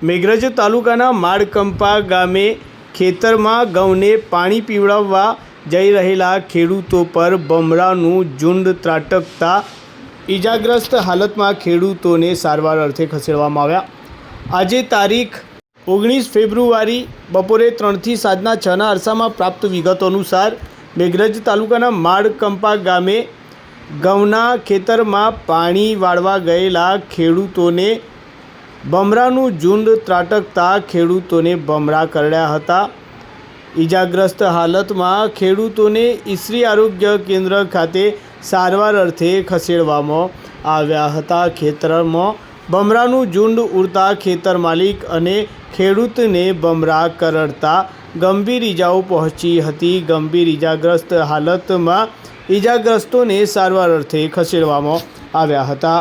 મેઘરજ તાલુકાના માડકંપા ગામે ખેતરમાં ઘઉંને પાણી પીવડાવવા જઈ રહેલા ખેડૂતો પર બમરાનું ઝુંડ ત્રાટકતા ઈજાગ્રસ્ત હાલતમાં ખેડૂતોને સારવાર અર્થે ખસેડવામાં આવ્યા. આજે તારીખ ઓગણીસ ફેબ્રુઆરી બપોરે ત્રણથી સાંજના છના અરસામાં પ્રાપ્ત વિગતો અનુસાર મેઘરજ તાલુકાના માડકંપા ગામે ઘઉંના ખેતરમાં પાણી વાળવા ગયેલા ખેડૂતોને બમરાનું ઝુંડ ત્રાટકતા ખેડૂતોને બમરા કરડ્યા હતા. ઈજાગ્રસ્ત હાલતમાં ખેડૂતોને ઈસરી આરોગ્ય કેન્દ્ર ખાતે સારવાર અર્થે ખસેડવામાં આવ્યા હતા. ખેતરમાં બમરાનું ઝુંડ ઉડતા ખેતર માલિક અને ખેડૂતને બમરા કરડતા ગંભીર ઈજાઓ પહોંચી હતી. ગંભીર ઈજાગ્રસ્ત હાલતમાં ઈજાગ્રસ્તોને સારવાર અર્થે ખસેડવામાં આવ્યા હતા.